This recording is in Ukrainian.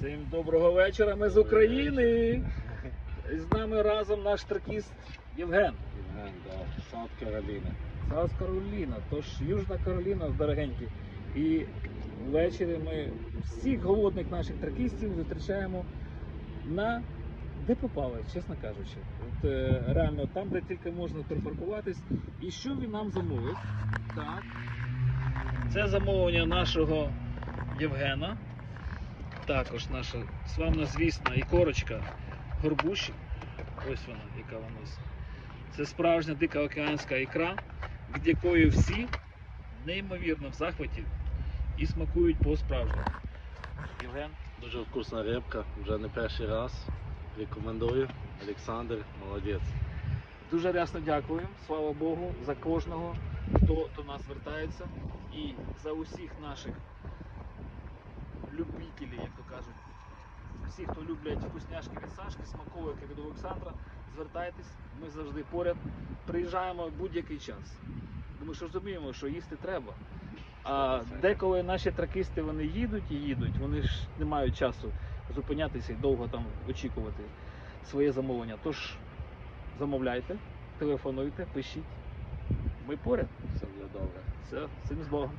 Всім доброго вечора. Ми з України. І з нами разом наш тракіст Євген. Євген, да, Саут Кароліна. Саус Кароліна, тож Южна Кароліна, дорогенькі. І ввечері ми всіх голодних наших тракістів зустрічаємо на де попали, чесно кажучи. От, е, реально там, де тільки можна припаркуватись. І що він нам замовив? Так. Це замовлення нашого Євгена. Також наша славна звісна ікорочка горбуші. Ось вона, яка вона. Це справжня дика океанська ікра, від якої всі неймовірно в захваті і смакують по-справжньому. Євген, Дуже вкусна рибка, вже не перший раз. Рекомендую. Олександр, молодець. дуже рясно дякуємо, слава Богу, за кожного, хто до нас звертається. І за усіх наших любителів, всі, хто люблять вкусняшки від Сашки, смаковики від Олександра, звертайтесь, ми завжди поряд. Приїжджаємо в будь-який час. Бо ми ж розуміємо, що їсти треба. А деколи наші тракисти вони їдуть і їдуть, вони ж не мають часу зупинятися і довго там очікувати своє замовлення. Тож замовляйте, телефонуйте, пишіть. Ми поряд. Все буде добре. Все, всім з Богом.